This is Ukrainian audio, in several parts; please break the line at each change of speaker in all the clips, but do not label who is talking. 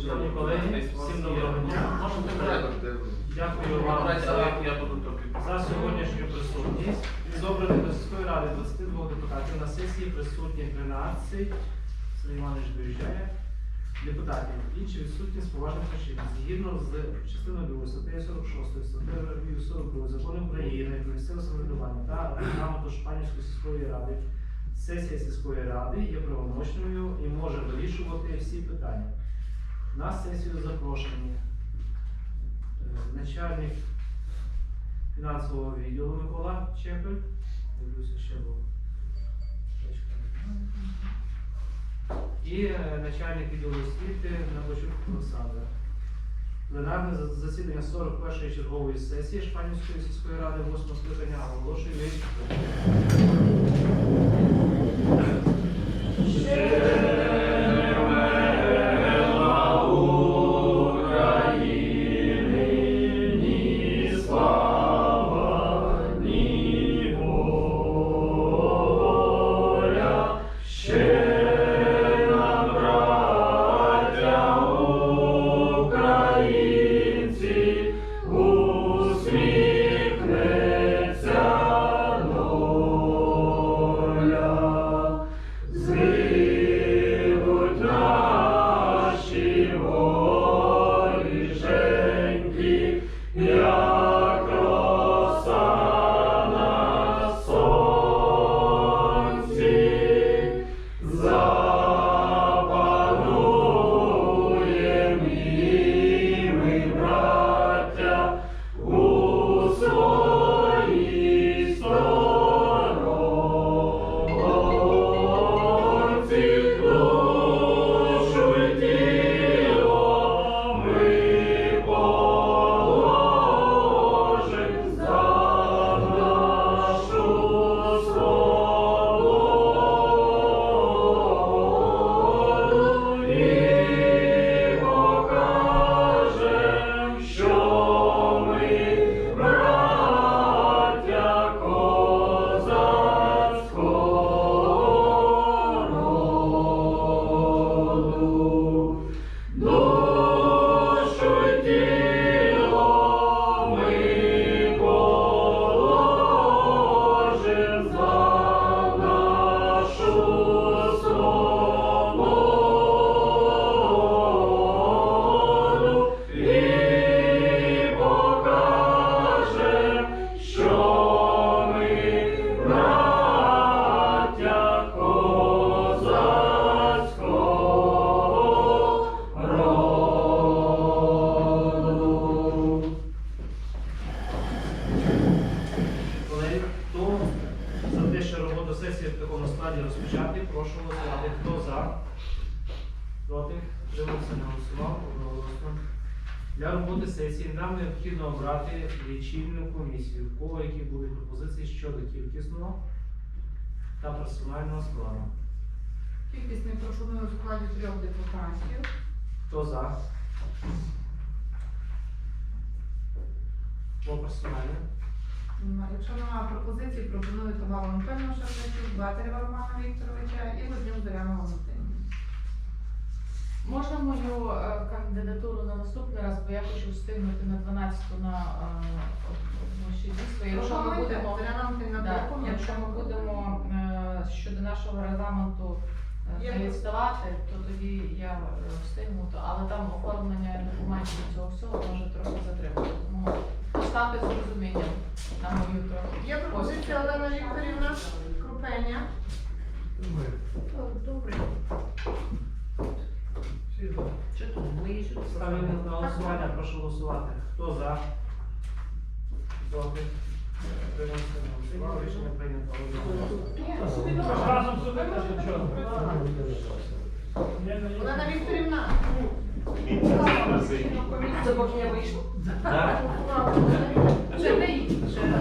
Шановні колеги, всім доброго дня. Дякую вам за, сьогоднішню присутність. Обраних до сільської ради 22 депутатів на сесії присутні 13. Сергій Іванович доїжджає. Депутатів. Інші відсутні з поважних причин. Згідно з частиною 2 статтею 46 статтею 42 закону України про місцеве самоврядування та регламенту Шпанівської сільської ради. Сесія сільської ради є правомочною і може вирішувати всі питання. На сесію запрошені е, начальник фінансового відділу Микола Чепель. Дивлюся, ще був. І е, начальник відділу освіти Набочук Олександр. Пленарне засідання 41-ї чергової сесії Шпанівської сільської ради 8 скликання оголошую відкритим. Нам необхідно обрати лічильну комісію, в кого які будуть пропозиції щодо кількісного та персонального складу.
Кількість не пропоную у складі трьох депутатів.
Хто за? По персональне?
Якщо немає пропозицій, пропоную Тамару Антонівну Шевченку, Батарєва Романа Вікторовича і Лузню Зоряну Валентинівну.
Можна мою е, кандидатуру на наступний раз, бо я хочу встигнути на 12 на е, ще дійство. Якщо ми будемо, да, якщо ми будемо е, щодо нашого регламенту е, не відставати, то тоді я е, встигну. То, але там оформлення документів і цього всього може трохи затримати. Тому поставте з розумінням на мою трохи.
Є пропозиція Олена Вікторівна Крупеня.
Добре.
Ставлю на голосування, прошу голосувати. Хто за? Не голосував. Рішення прийнято.
Разом сюди теж нічого.
Олена Вікторівна.
Це поки я вийшла.
Це
не їдь. Ще не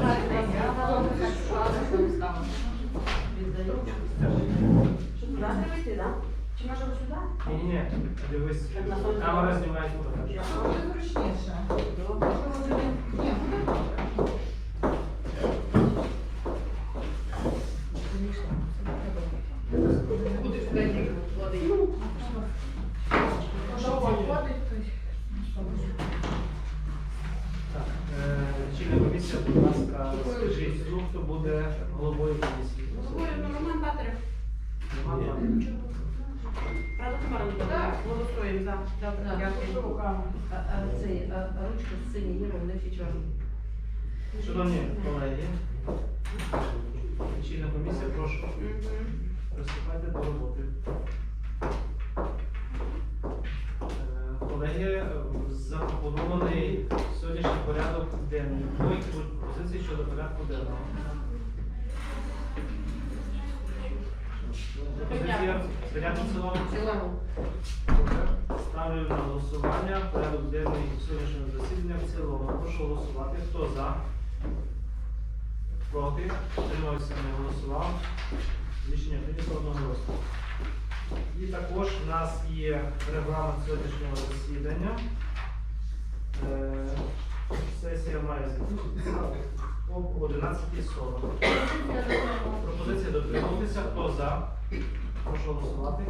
Що туди треба йти, так? Чи може сюди?
Ні, ні. Дивись, камера знімає.
Буде зручніше.
Добре.
Ні, буде добре. Буде сюди їхати. Що виходить?
будь ласка, скажіть, ну, хто буде головою комісії?
Говорю, ну, Роман Батарев.
Нема
Ні.
питань?
Правда, Тамара Ніколаївна?
Так.
Голосуємо за.
Так.
Дякую.
А, а цей, а, а ручка синя чорні.
Шановні колеги, лічильна комісія, прошу приступайте до роботи. Е, Колеги, е, запропонований сьогоднішній порядок денний. Які пропозиції щодо порядку денного? Пропозиція прийняти в цілому?
В цілому.
Ставлю на голосування порядок денний сьогоднішнього засідання в цілому. Прошу голосувати. Хто за? Проти? Утримався, не голосував. Рішення прийнято одноголосно. І також в нас є регламент сьогоднішнього засідання. Е, Сесія має закінчитися об 11.40. Пропозиція дотримуватися. Хто за? Прошу голосувати.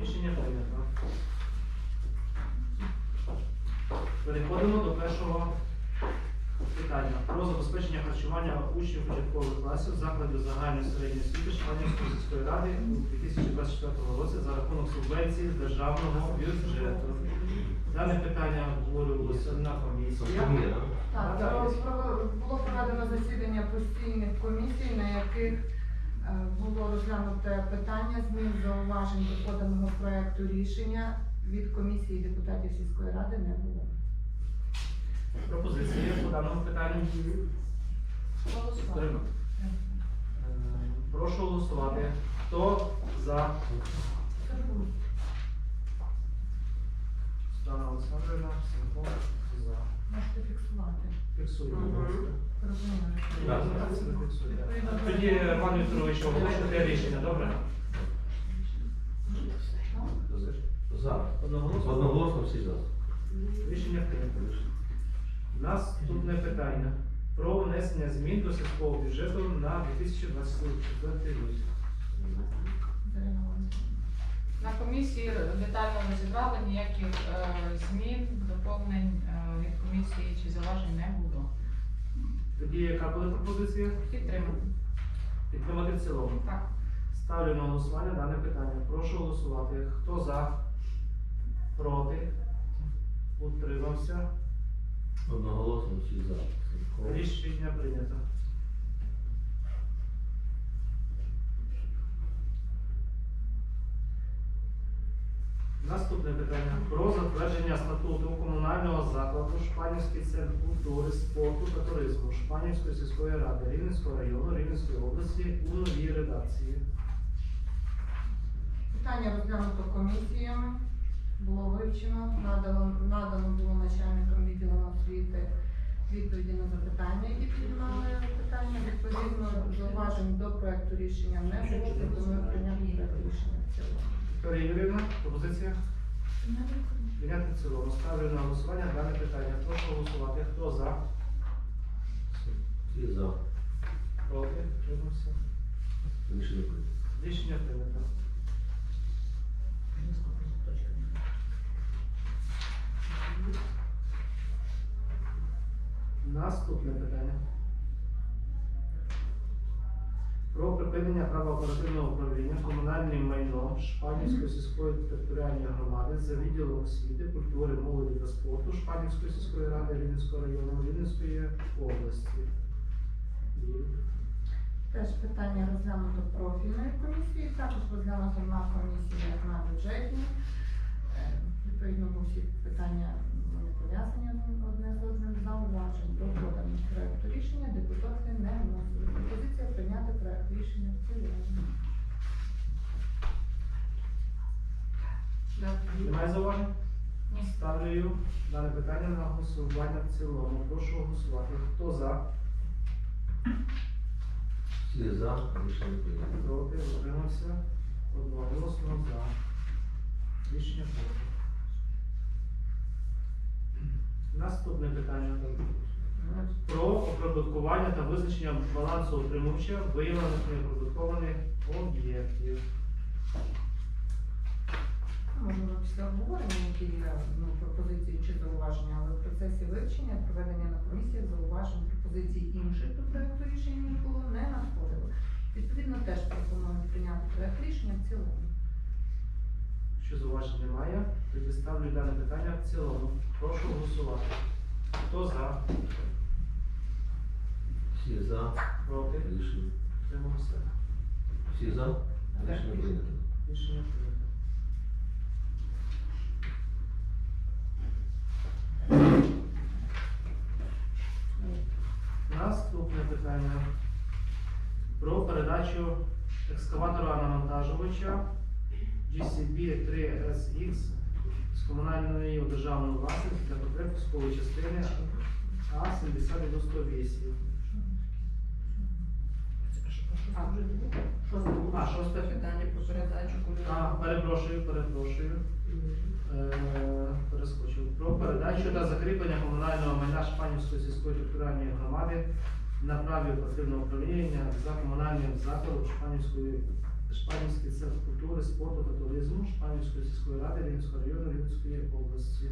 Рішення прийнято. Переходимо до першого питання про забезпечення харчування учнів початкових класів закладів загальної середньої освіти Шпанівської сільської ради у 2024 році за рахунок субвенції з державного бюджету. Дане питання обговорювалося на комісії.
Так, було проведено засідання постійних комісій, на яких було розглянуте питання змін зауважень до поданого проекту рішення від комісії депутатів сільської ради не було.
Пропозиції по даному питанню.
Голосуємо.
Е, Прошу голосувати. Хто за? Світлана Олександрівна, Сенко, за.
Можете фіксувати.
Фіксуємо,
Розумію.
Так.
Це не фіксує.
Відповідно до-
Тоді, пан Вікторович, оголошуйте рішення, добре?
За.
Одноголосно?
Одноголосно всі за.
Рішення прийнято. Наступне питання. Про внесення змін до сільського бюджету на 2024 рік.
На комісії детально розібрали, ніяких е, змін, доповнень е, від комісії чи зауважень не було.
Тоді яка буде пропозиція?
Підтримати.
Підтримати в цілому.
Так.
Ставлю на голосування дане питання. Прошу голосувати. Хто за? Проти? Утримався?
Одноголосно всі за.
Рішення прийнято. Наступне питання про затвердження статуту комунального закладу Шпанівський центр культури, спорту та туризму Шпанівської сільської ради Рівненського району Рівненської області у новій редакції.
Питання розглянуто комісіями, було вивчено, надано, надано було начальникам відділу освіти відповіді на запитання, які піднімали питання. Відповідно, зауважень до проекту рішення не було, пропоную прийняти проект рішення в цілому.
Вікторія Юрівна, пропозиція? Прийняти в цілому. Ставлю на голосування дане питання. Прошу голосувати. Хто за?
Всі за.
Проти? Утримався?
Рішення прийнято.
Рішення прийнято. Наступне питання. Про припинення права оперативного управління комунальним майном Шпанівської сільської територіальної громади за відділом освіти, культури, молоді та спорту Шпанівської сільської ради Рівненського району Рівненської області.
Теж питання розглянуто профільної комісії, також розглянуто на комісії на бюджетній. Е, Відповідно, всі питання пов'язані одне з одним зауважень до поданого проекту рішення. Депутати не вносили. Пропозиція прийняти проект рішення в цілому.
Немає зауважень?
Ні.
Ставлю дане питання на голосування в цілому. Прошу голосувати. Хто за?
Всі за. Рішення прийнято.
Проти? Утримався? Одноголосно за. Рішення прийнято. Наступне питання. Про оподаткування та визначення балансу утримувача виявлених неоподаткованих об'єктів.
Можливо, після обговорення такі ну, пропозиції чи зауваження, але в процесі вивчення, проведення на комісіях зауважень пропозицій інших до проекту рішення було, не надходило. Відповідно, теж пропоную прийняти проект рішення в цілому.
Що зауважень немає, тоді ставлю дане питання в цілому. Прошу голосувати. Хто за?
Всі за.
Проти?
Рішення.
Утримався?
Всі за. Рішення прийнято.
Рішення прийнято. Наступне питання про передачу екскаватора навантажувача GCB 3SX з комунальної у державну власність для потреб військової частини А-7098.
Що за
А, шосте
питання про передачу
А, перепрошую, перепрошую. Е, перескочив. Про передачу та закріплення комунального майна Шпанівської сільської територіальної громади на праві оперативного управління за комунальним закладом Шпанівської Шпанівський центр культури, спорту та туризму Шпанівської сільської ради Рівненського району Рівненської області.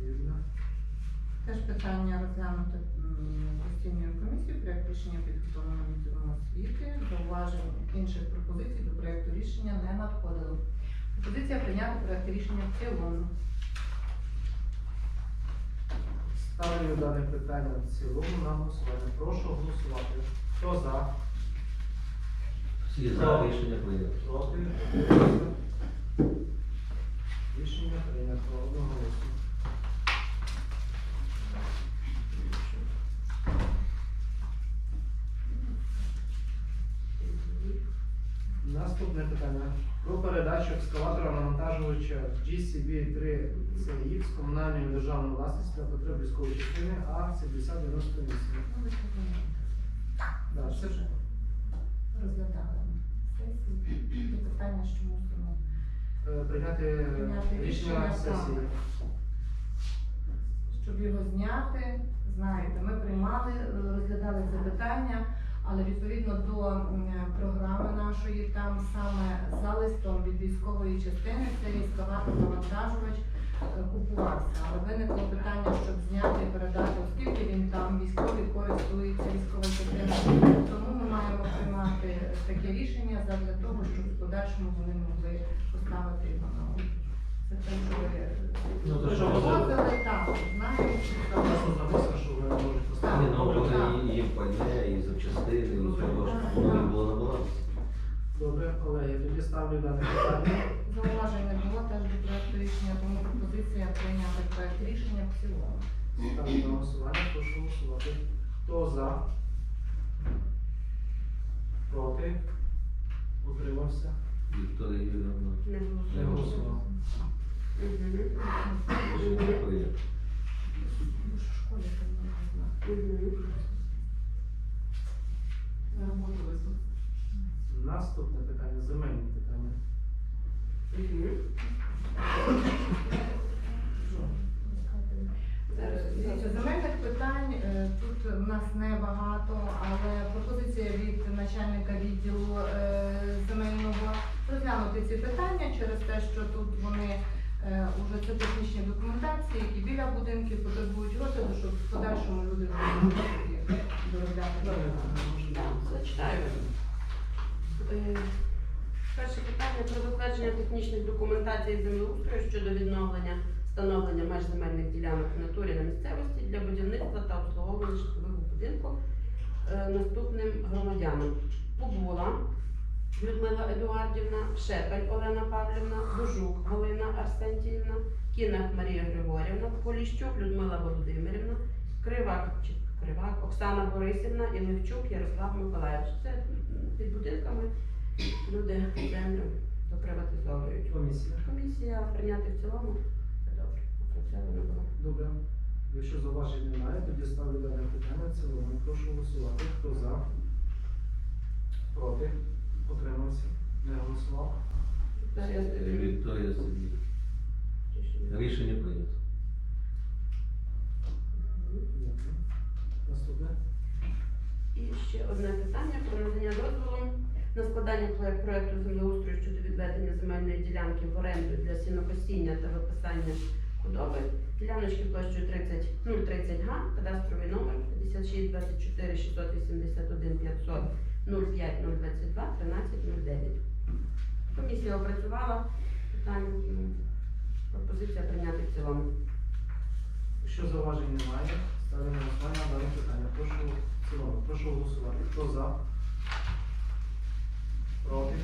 Рівна.
Теж питання розглянуто м, постійною комісією, проект рішення підготовлено відділом освіти, зауважень інших пропозицій до проекту рішення не надходило. Пропозиція прийняти проект рішення в цілому.
Ставлю дане питання в цілому на голосування. Прошу голосувати. Хто за?
Всі за. Рішення прийнято.
Проти? Рішення прийнято одноголосно. Наступне питання. Про передачу екскаватора навантажувача GCB-3CX з комунальної державної власності для потреб військової частини А-7098.
Ну, ви що думаєте?
Да, це ж
Розглядали на сесії. Є питання, що мусимо.
е, прийняти рішення, сесії.
Щоб його зняти, знаєте, ми приймали, е, розглядали це питання, але відповідно до програми нашої, там саме за листом від військової частини цей ескаватор навантажувач е, купувався. Але виникло питання, щоб зняти і передати, оскільки він там військовий користується військовою частиною. Тому ми маємо приймати таке рішення для того, щоб в подальшому вони могли поставити його на облік. Це те, що ви
Ну, то що
Погодили, так, знаєте.
Що можете
Ні,
поставити.
ну вони і пальне, і запчастини, і всього, щоб воно не було на балансі.
Добре, колеги, тоді ставлю дане питання.
Зауважень не було теж до проекту рішення, тому пропозиція прийняти проект рішення в цілому.
Ставлю на голосування, прошу голосувати. Хто за? Проти? Утримався?
Юрійовна.
Не
голосував.
Мгм.
Рішення
школі там не.
Мгм.
Наступне питання, земельне питання.
Мгм. Зараз,
Дивіться, Земельних питань е, тут в нас небагато, але пропозиція від начальника відділу е, земельного розглянути ці питання через те, що тут вони е, уже це технічні документації, які біля будинків потребують розгляду, щоб в подальшому люди їх доробляти.
Зачитаю. Е, Перше питання про затвердження технічних документацій землеустрою щодо відновлення встановлення меж земельних ділянок в натурі на місцевості для будівництва та обслуговування житлового будинку е, наступним громадянам. Побула Людмила Едуардівна, Шепель Олена Павлівна, Божук Галина Арсентіївна, Кінах Марія Григорівна, Поліщук Людмила Володимирівна, Кривак, Кривак Оксана Борисівна і Левчук Ярослав Миколаївич. Це під будинками люди землю доприватизовують.
Комісія.
Комісія прийняти в цілому. Добре. Опрацьовано.
Добре. Якщо зауважень немає, тоді ставлю дане питання в цілому. Прошу голосувати. Хто за? Проти? Утримався? Не голосував?
Вікторія Сергіївна.
Рішення прийнято.
Дякую. Наступне.
І ще одне питання про надання дозволу на складання пле- проекту землеустрою щодо відведення земельної ділянки в оренду для сінокосіння та виписання худоби. Діляночки площею 30, ну, 30 га, кадастровий номер 56 24 681 500 05 022 13 09. Комісія опрацювала питання. Пропозиція прийняти в цілому.
Якщо зауважень немає, ставлю на голосування дане питання. Прошу в цілому, прошу голосувати. Хто за? Проти?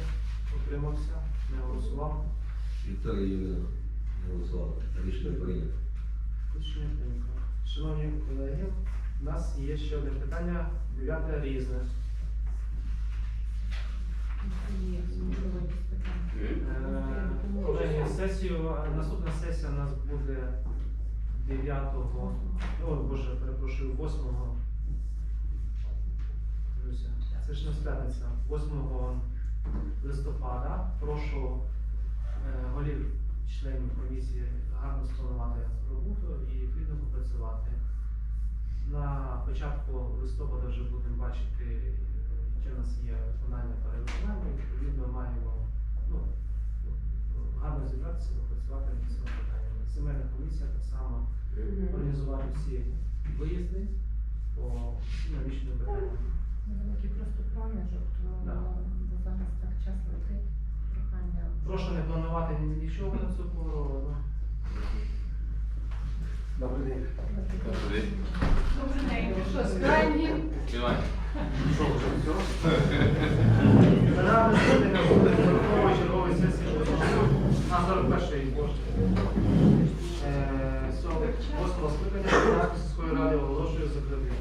Утримався? Не голосував?
Вікторія Юрійовна не. Рішення прийнято.
Рішення прийнято. Шановні колеги, у нас є ще одне питання, дев'яте різне. Е, Колеги, сесію, наступна сесія у нас буде 9, о боже, перепрошую, 8. Дивлюся, Це ж не п'ятниця, 8 листопада. Прошу е, голів членів комісії гарно спланувати роботу і відповідно попрацювати. На початку листопада вже будемо бачити, яке у нас є виконання перевиконання. Відповідно, маємо ну, гарно зібратися, попрацювати над цими питаннями. Земельна комісія так само організувати всі виїзди по всім наміченим питанням.
Невеликий просто проміжок, то
Да.
зараз так час летить. Прохання.
Прошу не планувати нічого на цю пору.
Добрий день.
Добрий день.
Добрий день. Що, справді?
Що, вже все?
Зараз засідання буде 40 чергової сесії на 41 боже. Е, сьогодні восьмого скликання Харківської ради оголошую закритим.